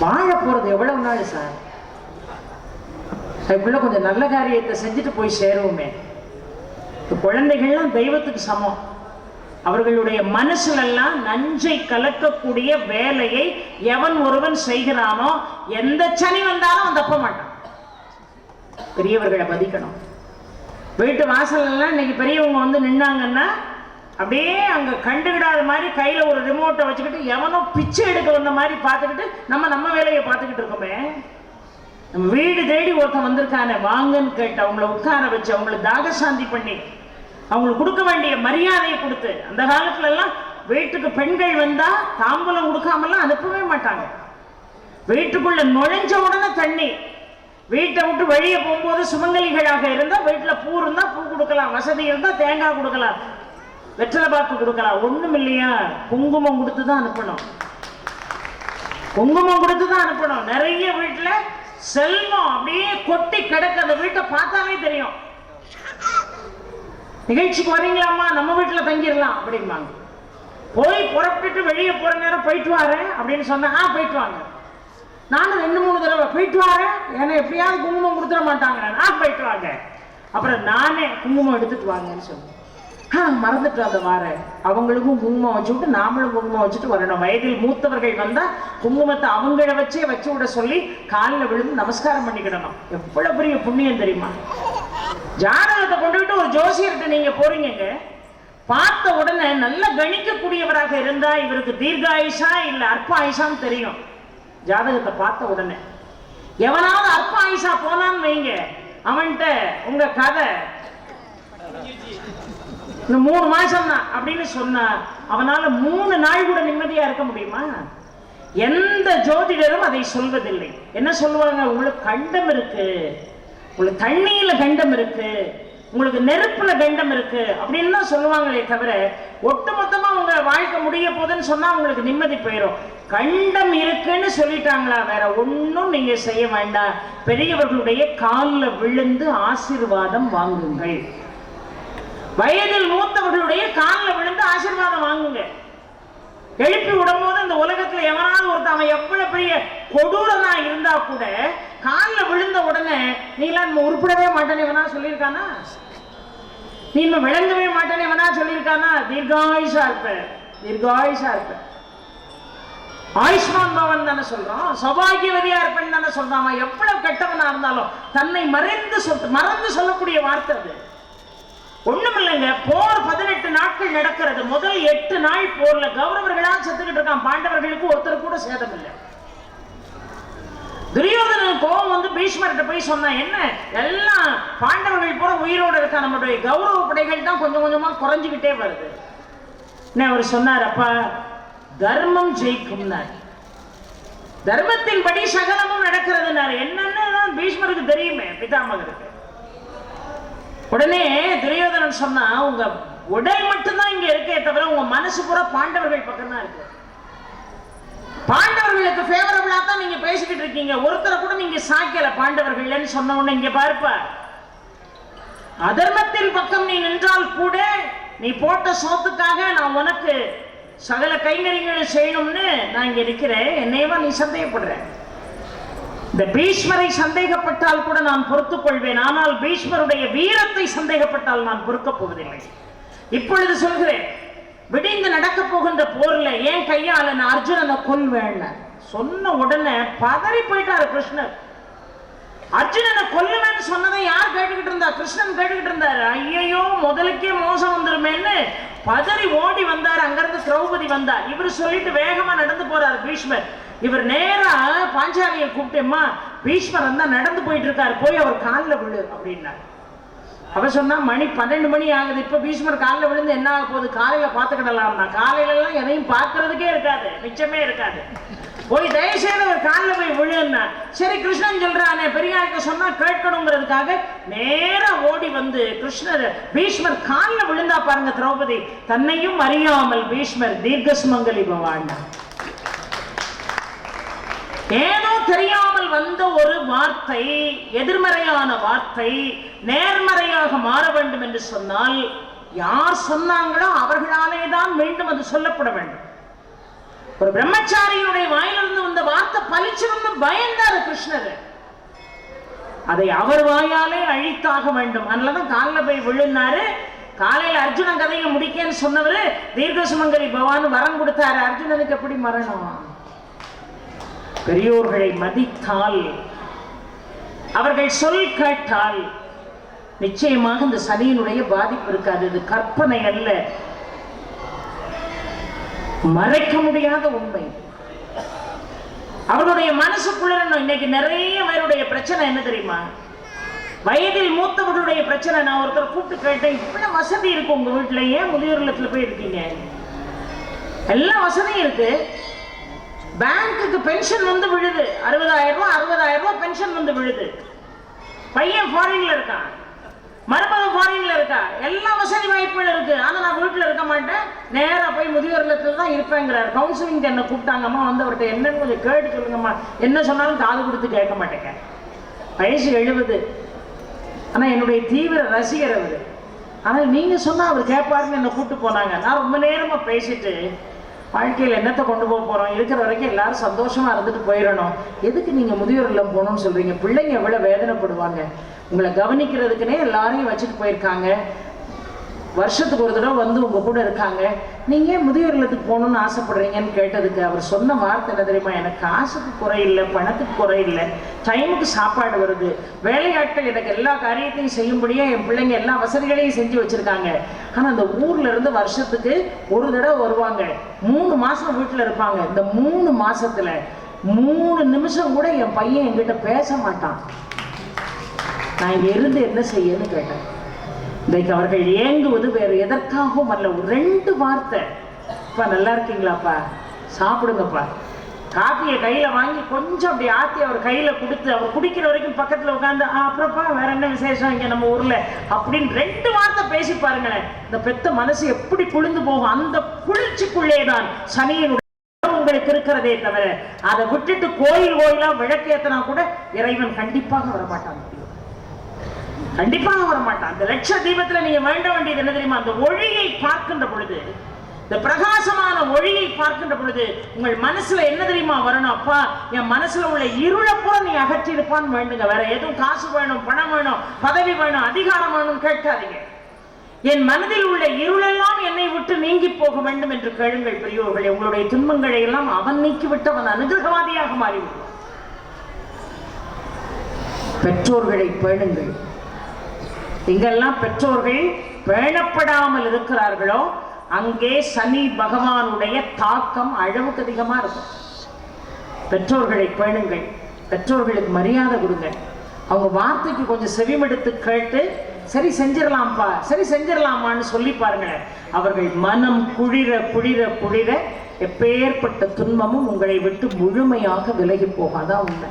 வாழ போறது எவ்வளவு நாள் சார்? இப்படிலாம் கொஞ்சம் நல்ல காரியத்தை செஞ்சுட்டு போய் சேருவோமே. குழந்தைகள்லாம் தெய்வத்துக்கு சமம். அவர்களுடைய மனசுலெல்லாம் நஞ்சை கலக்கக்கூடிய வேலையை எவன் ஒருவன் செய்கிறானோ எந்த சனி வந்தாலும் அவன் தப்ப மாட்டான். பெரியவர்களை மதிக்கணும். வீட்டு வாசல்லாம் இன்னைக்கு பெரியவங்க வந்து நின்னாங்கன்னா அப்படியே அங்க கண்டுகிடாத மாதிரி கையில ஒரு ரிமோட்டை வச்சுக்கிட்டு எவனோ பிச்சை எடுக்க வந்த மாதிரி பார்த்துக்கிட்டு நம்ம நம்ம வேலையை பார்த்துக்கிட்டு இருக்கோமே. நம்ம வீடு தேடி ஒருத்தன் வந்திருக்கானே வாங்கன்னு கேட்டு அவங்கள உட்கார வச்சு அவங்கள தாகசாந்தி பண்ணி அவங்களுக்கு கொடுக்க வேண்டிய மரியாதையை கொடுத்து அந்த காலத்துல எல்லாம் வீட்டுக்கு பெண்கள் வந்தா தாம்பூலம் கொடுக்காமலாம் அனுப்பவே மாட்டாங்க. வீட்டுக்குள்ள நுழைஞ்ச உடனே தண்ணி வீட்டை விட்டு வெளியே போகும்போது சுமங்கலிகளாக இருந்தால் வீட்டில் பூ இருந்தால் பூ கொடுக்கலாம் வசதி இருந்தால் தேங்காய் கொடுக்கலாம் வெற்றிலை பாக்கு கொடுக்கலாம். ஒண்ணும் இல்லையா? குங்குமம் கொடுத்து தான் அனுப்பணும். குங்குமம் கொடுத்து தான் அனுப்பணும். நிறைய வீட்டுல செல்வம் அப்படியே கொட்டி கிடக்கு. அந்த வீட்டை பார்த்தாலே தெரியும். நிகழ்ச்சிக்கு வரீங்களாம்மா? நம்ம வீட்டுல தங்கிடலாம் அப்படிம்பாங்க. போய் புறப்பட்டுட்டு வெளியே போற நேரம் போயிட்டு வரேன் அப்படின்னு சொன்னா ஆ போயிட்டு வாங்க. நானும் ரெண்டு மூணு தடவை போயிட்டு வரேன். ஏன்னா எப்படியாவது குங்குமம் கொடுத்துட மாட்டாங்க. ஆ போயிட்டு வாங்க. அப்புறம் நானே குங்குமம் எடுத்துட்டு வாங்கன்னு சொன்னேன் மறந்துட்டு அதை வார. அவங்களுக்கும் குங்குமம் வச்சு விட்டு நாமளும் குங்குமம் வச்சுட்டு வரணும். வயதில் மூத்தவர்கள் வந்தா குங்குமத்தை அவங்கள வச்சே வச்சு விட சொல்லி காலில் விழுந்து நமஸ்காரம் பண்ணிக்கிடணும். எவ்வளவு பெரிய புண்ணியம் தெரியுமா? ஜாதகத்தை கொண்டுகிட்டு ஒரு ஜோசியர்கிட்ட நீங்க போறீங்க பார்த்த உடனே நல்ல கணிக்கக்கூடியவராக இருந்தா இவருக்கு தீர்காயுஷா இல்ல அற்ப ஆயுஷான்னு தெரியும். ஜாதகத்தை பார்த்த உடனே. எவனாவது அற்ப ஆயுஷா போனான்னு வைங்க. அவன்கிட்ட உங்க கதை. இந்த மூணு மாசம் தான் அப்படின்னு சொன்னா அவனால மூணு நாள் கூட நிம்மதியா இருக்க முடியுமா? எந்த ஜோதிடரும் அதை சொல்வதில்லை. என்ன சொல்லுவாங்க? உங்களுக்கு கண்டம் இருக்கு. உங்களுக்கு தண்ணியில கண்டம் இருக்கு. உங்களுக்கு நெருப்புல கண்டம் இருக்கு. அப்படின்னு தான் சொல்லுவாங்களே தவிர ஒட்டுமொத்தமா உங்க வாழ்க்கை முடிய போகுதுன்னு சொன்னா உங்களுக்கு நிம்மதி போயிடும் கண்டம் இருக்குன்னு சொல்லிட்டாங்களா? வேற ஒன்றும் நீங்க செய்ய வேண்டாம். பெரியவர்களுடைய காலில் விழுந்து ஆசீர்வாதம் வாங்குங்கள். வயதில் மூத்தவர்களுடைய காலில் விழுந்து ஆசீர்வாதம் வாங்குங்க. எழுப்பி விடும்போது இந்த உலகத்துல எவனாவது ஒருத்தன் அவன் எவ்வளவு பெரிய கொடூரனா இருந்தா கூட காலில் விழுந்த உடனே நீலாம் நம்ம உருப்பிடவே மாட்டேன்னு சொல்லியிருக்கானா? நீ இன்னும் விளங்கவே மாட்டேன்னு இவனா சொல்லியிருக்கானா? தீர்காயுஷா இருப்ப தீர்காயுஷா இருப்ப. ஆயுஷ்மான் பவன் தானே சொல்றான் சௌபாகியவதியா இருப்பேன்னு தானே சொல்றான் அவன் எவ்வளவு கெட்டவனா இருந்தாலும் தன்னை மறைந்து சொல் மறந்து சொல்லக்கூடிய வார்த்தை அது. ஒண்ணும் இல்லைங்க போர் பதினெட்டு நாட்கள் நடக்கிறது. முதல் எட்டு நாள் போர்ல கௌரவர்களா செத்துக்கிட்டு இருக்கான். பாண்டவர்களுக்கு ஒருத்தர் கூட சேதம் இல்லை துரியோதனன் கோபம் வந்து பீஷ்மர்கிட்ட போய் சொன்னா என்ன? எல்லாம் பாண்டவர்கள் பூரா உயிரோட இருக்கா? நம்மளுடைய கௌரவ படைகள் தான் கொஞ்சம் கொஞ்சமா குறைஞ்சுக்கிட்டே வருது. என்ன அவர் சொன்னார் அப்பா தர்மம் ஜெயிக்கும்னார். தர்மத்தின்படி சகலமும் நடக்கிறதுனாரு. என்னன்னு பீஷ்மருக்கு தெரியுமே பிதாமகருக்கு. உடனே துரியோதனன் சொன்னா உங்க உடல் மட்டும்தான் இங்க இருக்கே தவிர உங்க மனசு பூரா பாண்டவர்கள் பக்கம் தான் இருக்கு. பாண்டவர்களுக்கு ஃபேவரபிளா தான் நீங்க பேசிக்கிட்டு இருக்கீங்க. ஒருத்தரை கூட நீங்க சாய்க்கல பாண்டவர்கள்னு சொன்ன உடனே இங்க பார்ப்ப. அதர்மத்தின் பக்கம் நீ நின்றால் கூட நீ போட்ட சோத்துக்காக நான் உனக்கு சகல கைங்கரியங்களை செய்யணும்னு நான் இங்க இருக்கிறேன் என்னையவா நீ சந்தேகப்படுறேன் இந்த பீஷ்மரை சந்தேகப்பட்டால் கூட நான் பொறுத்துக் கொள்வேன். ஆனால் பீஷ்மருடைய வீரத்தை சந்தேகப்பட்டால் நான் பொறுக்கப் போவதில்லை. இப்பொழுது சொல்கிறேன் விடிந்து நடக்க போகின்ற போர்ல ஏன் கையால நான் அர்ஜுனனை கொல்வேன் சொன்ன உடனே பதறி போயிட்டாரு கிருஷ்ணர். அர்ஜுனனை கொல்லுவேன்னு சொன்னதை யார் கேட்டுக்கிட்டு இருந்தா? கிருஷ்ணன் கேட்டுக்கிட்டு இருந்தாரு. ஐயையோ முதலுக்கே மோசம் வந்துருமேன்னு பதறி ஓடி வந்தார். அங்கிருந்து திரௌபதி வந்தா. இவர் சொல்லிட்டு வேகமா நடந்து போறாரு பீஷ்மர். இவர் நேரா பாஞ்சாலியை கூப்பிட்டேம்மா. பீஷ்மர் தான் நடந்து போயிட்டு இருக்காரு போய் அவர் காலில் விழு அப்படின்னாரு. அவ சொன்னா மணி பன்னெண்டு மணி ஆகுது இப்ப பீஷ்மர் காலில் விழுந்து என்ன ஆக போகுது? காலையில பாத்துக்கிடலாம்னா காலையில எல்லாம் எதையும் பார்க்கறதுக்கே இருக்காது மிச்சமே இருக்காது. போய் தயவுசெய்து ஒரு காலில் போய் விழுன்னா சரி கிருஷ்ணன் சொல்றானே. பெரியாருக்கு சொன்னா கேட்கணுங்கிறதுக்காக நேரா ஓடி வந்து கிருஷ்ணர் பீஷ்மர் காலில் விழுந்தா பாருங்க திரௌபதி தன்னையும் அறியாமல் பீஷ்மர் தீர்க்க சுமங்கலி பவான்னா ஏதோ தெரியாமல் வந்த ஒரு வார்த்தை எதிர்மறையான வார்த்தை நேர்மறையாக மாற வேண்டும் என்று சொன்னால் யார் சொன்னாங்களோ அவர்களாலே தான் மீண்டும் அது சொல்லப்பட வேண்டும். ஒரு பிரம்மச்சாரியினுடைய வாயிலிருந்து வந்த வார்த்தை பலிச்சிருந்து பயந்தார் கிருஷ்ணர் அதை அவர் வாயாலே அழித்தாக வேண்டும். அதனாலதான் காலில் போய் விழுந்தாரு. காலையில் அர்ஜுனன் கதையை முடிக்கன்னு சொன்னவர் தீர்க்க சுமங்கரி பவான் வரம் கொடுத்தாரு. அர்ஜுனனுக்கு எப்படி மரணம்? பெரியோர்களை மதித்தால் அவர்கள் சொல் கேட்டால் நிச்சயமாக இந்த சனியினுடைய பாதிப்பு இருக்காது. இது கற்பனை அல்ல. மறைக்க முடியாத உண்மை. அவருடைய மனசுக்குள்ள இன்னைக்கு நிறைய பேருடைய பிரச்சனை என்ன தெரியுமா? வயதில் மூத்தவர்களுடைய பிரச்சனை. நான் ஒருத்தர் கூப்பிட்டு கேட்டேன் இவ்வளவு வசதி இருக்கு உங்க வீட்டுல? ஏன் முதியோர் இல்லத்துல போய் இருக்கீங்க? எல்லா வசதியும் இருக்கு. பேங்க்குக்கு பென்ஷன் வந்து விழுது. அறுபதாயிரம் ரூபாய் அறுபதாயிரம் ரூபாய் பென்ஷன் வந்து விழுது. பையன் ஃபாரின்ல இருக்கான். மருமகன் ஃபாரின்ல இருக்கா? எல்லா வசதி வாய்ப்புகளும் இருக்கு. ஆனா நான் வீட்டுல இருக்க மாட்டேன். நேரா போய் முதியோர் இல்லத்துல தான் இருப்பேங்கிறார். கவுன்சிலிங் என்ன கூப்பிட்டாங்கம்மா. வந்து அவர்கிட்ட என்னன்னு கொஞ்சம் கேட்டு சொல்லுங்கம்மா. என்ன சொன்னாலும் காது கொடுத்து கேட்க மாட்டேங்க. வயசு எழுபது. ஆனா என்னுடைய தீவிர ரசிகர் அவர். ஆனால் நீங்க சொன்னா அவர் கேட்பாருன்னு என்னை கூப்பிட்டு போனாங்க. நான் ரொம்ப நேரமா பேசிட்டு வாழ்க்கையில் என்னத்தை கொண்டு போக போறோம்? இருக்கிற வரைக்கும் எல்லாரும் சந்தோஷமா இருந்துட்டு போயிடணும். எதுக்கு நீங்க முதியோர் இல்லம் போகணும்னு சொல்றீங்க? பிள்ளைங்க எவ்வளவு வேதனைப்படுவாங்க? உங்களை கவனிக்கிறதுக்குனே எல்லாரையும் வச்சுட்டு போயிருக்காங்க. வருஷத்துக்கு ஒரு தடவை வந்து உங்கள் கூட இருக்காங்க. நீங்கள் ஏன் முதியோர் இல்லத்துக்கு போகணும்னு ஆசைப்படுறீங்கன்னு கேட்டதுக்கு அவர் சொன்ன வார்த்தை என்ன தெரியுமா? எனக்கு காசுக்கு குறை இல்லை பணத்துக்கு குறை இல்லை டைமுக்கு சாப்பாடு வருது. வேலையாட்கள் எனக்கு எல்லா காரியத்தையும் செய்யும்படியே என் பிள்ளைங்க எல்லா வசதிகளையும் செஞ்சு வச்சுருக்காங்க. ஆனால் அந்த ஊரில் இருந்து வருஷத்துக்கு ஒரு தடவை வருவாங்க. மூணு மாதம் வீட்டில் இருப்பாங்க. இந்த மூணு மாதத்தில் மூணு நிமிஷம் கூட என் பையன் என்கிட்ட பேச மாட்டான். நான் இங்கே இருந்து என்ன செய்யன்னு கேட்டேன். இன்றைக்கு அவர்கள் ஏங்குவது வேறு எதற்காகவும் அல்ல. ஒரு ரெண்டு வார்த்தை. அப்பா நல்லா இருக்கீங்களாப்பா? சாப்பிடுங்கப்பா. காப்பியை கையில வாங்கி கொஞ்சம் அப்படி ஆற்றி அவர் கையில கொடுத்து அவர் குடிக்கிற வரைக்கும் பக்கத்துல உட்காந்து அப்புறப்பா வேற என்ன விசேஷம் இங்கே நம்ம ஊர்ல? அப்படின்னு ரெண்டு வார்த்தை பேசி பாருங்களேன். இந்த பெத்த மனசு எப்படி குளிர்ந்து போகும்? அந்த குளிர்ச்சிக்குள்ளே தான் சனியினுடைய உங்களுக்கு இருக்கிறதே தவிர அதை விட்டுட்டு கோயில் கோயிலா ஏற்றினா கூட இறைவன் கண்டிப்பாக வரமாட்டான். கண்டிப்பாக வரமாட்டான். அந்த லட்ச தீபத்துல நீங்க வேண்ட வேண்டியது என்ன தெரியுமா? அந்த ஒளியை பார்க்கின்ற பொழுது இந்த பிரகாசமான ஒளியை பார்க்கின்ற பொழுது உங்கள் மனசுல என்ன தெரியுமா வரணும்? அப்பா என் மனசுல உள்ள இருளை கூட நீ அகற்றி இருப்பான்னு வேண்டுங்க. வேற எதுவும் காசு வேணும் பணம் வேணும் பதவி வேணும் அதிகாரம் வேணும் கேட்காதீங்க. என் மனதில் உள்ள இருளெல்லாம் என்னை விட்டு நீங்கி போக வேண்டும் என்று கேளுங்கள் பெரியோர்களே. உங்களுடைய துன்பங்களை எல்லாம் அவன் நீக்கிவிட்டு அவன் அனுகிரகவாதியாக மாறிவிடுவான். பெற்றோர்களை பேணுங்கள். எங்கெல்லாம் பெற்றோர்கள் பேணப்படாமல் இருக்கிறார்களோ அங்கே சனி பகவானுடைய தாக்கம் அளவுக்கு அதிகமா இருக்கும். பெற்றோர்களை பேணுங்கள் பெற்றோர்களுக்கு மரியாதை கொடுங்க. அவங்க வார்த்தைக்கு கொஞ்சம் செவிமெடுத்து கேட்டு சரி செஞ்சிடலாம்ப்பா சரி செஞ்சிடலாமான்னு சொல்லி பாருங்களேன். அவர்கள் மனம் குளிர குளிர குளிர எப்பேற்பட்ட துன்பமும் உங்களை விட்டு முழுமையாக விலகி போகாதான் உண்மை.